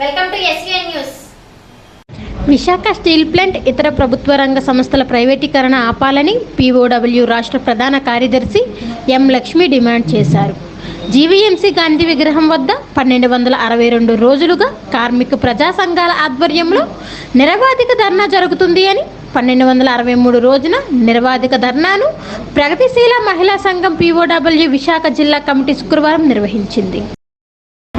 Welcome to SVN news Visakha steel plant ఇతర ప్రభుత్వ రంగ సంస్థల ప్రైవేటీకరణ ఆపాలని పీఓడబ్ల్యూ రాష్ట్ర ప్రధాన కార్యదర్శి ఎం లక్ష్మి డిమాండ్ చేశారు. జీవీఎంసీ గాంధీ విగ్రహం వద్ద పన్నెండు వందల అరవై రెండు రోజులుగా కార్మిక ప్రజా సంఘాల ఆధ్వర్యంలో నిరవాధిక ధర్నా జరుగుతుంది అని పన్నెండు వందల అరవై మూడు రోజున నిరవాధిక ధర్నాను ప్రగతిశీల మహిళా సంఘం పీఓడబ్ల్యూ విశాఖ జిల్లా కమిటీ శుక్రవారం నిర్వహించింది.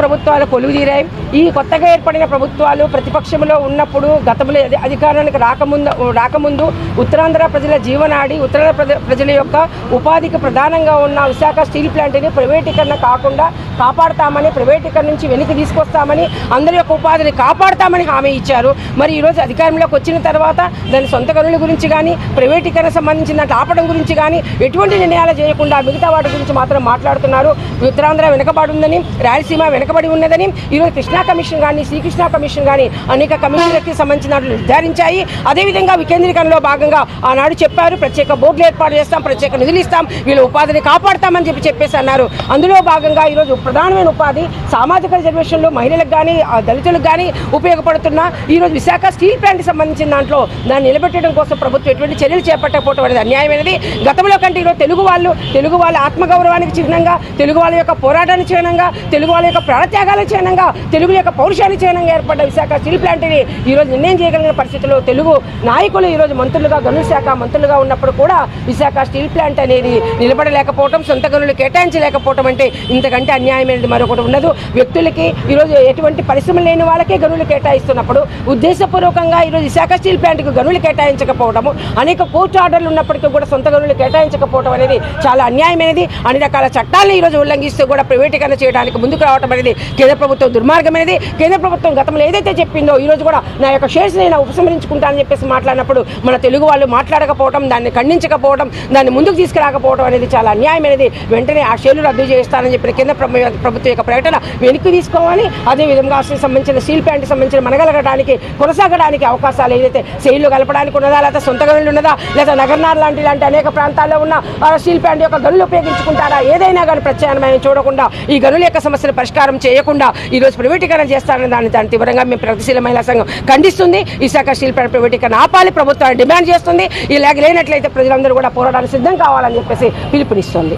ప్రభుత్వాలు కొలువు తీరాయి ఈ కొత్తగా ఏర్పడిన ప్రభుత్వాలు ప్రతిపక్షంలో ఉన్నప్పుడు గతంలో అధికారానికి రాకముందు రాకముందు ఉత్తరాంధ్ర ప్రజల జీవనాడి ఉత్తరాంధ్ర ప్రజల యొక్క ఉపాధికి ప్రధానంగా ఉన్న విశాఖ స్టీల్ ప్లాంట్ని ప్రైవేటీకరణ కాకుండా కాపాడుతామని ప్రైవేటీకరణ నుంచి వెనక్కి తీసుకొస్తామని అందరి యొక్క ఉపాధిని కాపాడతామని హామీ ఇచ్చారు. మరి ఈరోజు అధికారంలోకి వచ్చిన తర్వాత దాని సొంత గనుల గురించి కానీ ప్రైవేటీకరణ సంబంధించిన దాంట్లో ఆపడం గురించి కానీ ఎటువంటి నిర్ణయాలు చేయకుండా మిగతా వాటి గురించి మాత్రం మాట్లాడుతున్నారు. ఉత్తరాంధ్ర వెనుకబడి ఉందని రాయలసీమ వెనుకబడి ఉన్నదని ఈరోజు కృష్ణా కమిషన్ కానీ శ్రీకృష్ణ కమిషన్ కానీ అనేక కమిషన్లకి సంబంధించిన నిర్ధారించాయి. అదేవిధంగా వికేంద్రీకరణలో భాగంగా ఆనాడు చెప్పారు ప్రత్యేక బోర్డులు ఏర్పాటు చేస్తాం ప్రత్యేక నిధులు ఇస్తాం వీళ్ళ ఉపాధిని కాపాడతామని చెప్పి చెప్పేసి అన్నారు. అందులో భాగంగా ఈరోజు ప్రధానమైన ఉపాధి సామాజిక రిజర్వేషన్లో మహిళలకు కానీ ఆ దళితులకు కానీ ఉపయోగపడుతున్న ఈరోజు విశాఖ స్టీల్ ప్లాంట్కి సంబంధించిన దాంట్లో దాన్ని నిలబెట్టడం కోసం ప్రభుత్వం ఎటువంటి చర్యలు చేపట్టకపోవడం అనేది అన్యాయమైనది. గతంలో కంటే ఈరోజు తెలుగు వాళ్ళు తెలుగు వాళ్ళ ఆత్మగౌరవానికి చిహ్నంగా తెలుగు వాళ్ళ యొక్క పోరాటానికి చిహ్నంగా తెలుగు వాళ్ళ యొక్క ప్రాణత్యాగాలకు చిహ్నంగా తెలుగు యొక్క పౌరుషాల చిహ్నంగా ఏర్పడ్డ విశాఖ స్టీల్ ప్లాంట్ని ఈరోజు నిర్ణయం చేయగలిగిన పరిస్థితిలో తెలుగు నాయకులు ఈరోజు మంత్రులుగా గనుల శాఖ మంత్రులుగా ఉన్నప్పుడు కూడా విశాఖ స్టీల్ ప్లాంట్ అనేది నిలబడలేకపోవడం సొంత గనులు కేటాయించలేకపోవడం అంటే ఇంతకంటే అన్యాయమైనది మరొకటి ఉండదు వ్యక్తులకి ఈరోజు ఎటువంటి పరిశ్రమ లేని వాళ్ళకే గనులు కేటాయిస్తున్నప్పుడు ఉద్దేశపూర్వకంగా ఈరోజు విశాఖ స్టీల్ ప్లాంట్కు గనులు కేటాయించకపోవడము అనేక కోర్టు ఆర్డర్లు ఉన్నప్పటికీ కూడా సొంత గనులు కేటాయించకపోవడం అనేది చాలా అన్యాయమైనది. అన్ని రకాల చట్టాలను ఈరోజు ఉల్లంఘిస్తూ కూడా ప్రైవేటీకరణ చేయడానికి ముందుకు రావడం అనేది కేంద్ర ప్రభుత్వం దుర్మార్గమైనది కేంద్ర ప్రభుత్వం గతంలో ఏదైతే చెప్పిందో ఈ రోజు కూడా నా యొక్క షేర్స్ నేను ఉపసంహరించుకుంటానని చెప్పేసి మాట్లాడినప్పుడు మన తెలుగు వాళ్ళు మాట్లాడకపోవడం దాన్ని ఖండించకపోవడం దాన్ని ముందుకు తీసుకురాకపోవడం అనేది చాలా అన్యాయమైనది వెంటనే ఆ షేర్లు రద్దు చేస్తానని చెప్పిన కేంద్ర ప్రభుత్వం యొక్క ప్రకటన వెనక్కి తీసుకోవాలి. అదేవిధంగా అసలు సంబంధించిన స్టీల్ ప్లాంట్కి సంబంధించిన మనగలగడానికి కొనసాగడానికి అవకాశాలు ఏదైతే సెయిల్లు కలపడానికి ఉన్నదా లేదా సొంత గనులు ఉన్నదా లేదా నగర్నార్ లాంటి లాంటి అనేక ప్రాంతాల్లో ఉన్న ఆ స్టీల్ ప్లాంట్ యొక్క గనులు ఉపయోగించుకుంటారా? ఏదైనా కానీ ప్రత్యామ్నాయం చూడకుండా ఈ గనుల యొక్క సమస్యలు పరిష్కారం చేయకుండా ఈ రోజు ప్రైవేటీకరణ చేస్తారని దాన్ని దాని తీవ్రంగా మేము ప్రగతిశీల మహిళా సంఘం ఖండిస్తుంది. విశాఖ స్టీల్ ప్లాంట్ ప్రైవేటీకరణ ఆపాలి ప్రభుత్వాన్ని డిమాండ్ చేస్తుంది. ఇలాగ లేనట్లయితే ప్రజలందరూ కూడా పోరాటానికి సిద్ధం కావాలని చెప్పేసి పిలుపునిస్తుంది.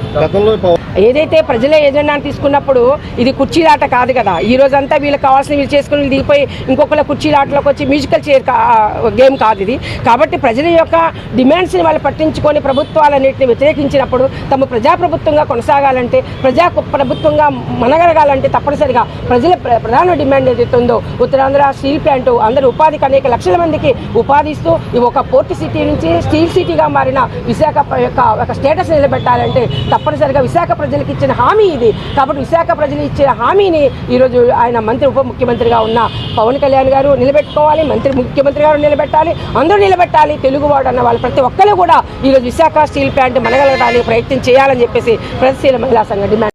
ఏదైతే ప్రజలే ఏజెండాని తీసుకున్నప్పుడు ఇది కుర్చీలాట కాదు కదా. ఈ రోజంతా వీళ్ళకి కావాల్సిన వీళ్ళు చేసుకుని దిగిపోయి ఇంకొకళ్ళ కుర్చీలాటలోకి వచ్చి మ్యూజికల్ చైర్ గేమ్ కాదు ఇది. కాబట్టి ప్రజల యొక్క డిమాండ్స్ని వాళ్ళు పట్టించుకొని ప్రభుత్వాలన్నింటినీ వ్యతిరేకించినప్పుడు తమ ప్రజాప్రభుత్వంగా కొనసాగాలంటే ప్రజా ప్రభుత్వంగా మనగలగాలంటే తప్పనిసరిగా ప్రజల ప్ర- ప్రధాన డిమాండ్ ఏదైతే ఉందో ఉత్తరాంధ్ర స్టీల్ ప్లాంట్ అందరూ ఉపాధికి అనేక లక్షల మందికి ఉపాధి ఇస్తూ ఈ ఒక పోర్ట్ సిటీ నుంచి స్టీల్ సిటీగా మారిన విశాఖ యొక్క ఒక స్టేటస్ నిలబెట్టాలంటే తప్పనిసరిగా విశాఖ ప్రజలకు ఇచ్చిన హామీ ఇది. కాబట్టి విశాఖ ప్రజలు ఇచ్చిన హామీని ఈరోజు ఆయన మంత్రి ఉప ముఖ్యమంత్రిగా ఉన్న పవన్ కళ్యాణ్ గారు నిలబెట్టుకోవాలి మంత్రి ముఖ్యమంత్రి గారు నిలబెట్టాలి అందరూ నిలబెట్టాలి తెలుగువాడు అన్న వాళ్ళు ప్రతి ఒక్కరు కూడా ఈరోజు విశాఖ స్టీల్ ప్లాంట్ మనగలగడానికి ప్రయత్నం చేయాలని చెప్పేసి ప్రతిశీల మహిళా సంఘం డిమాండ్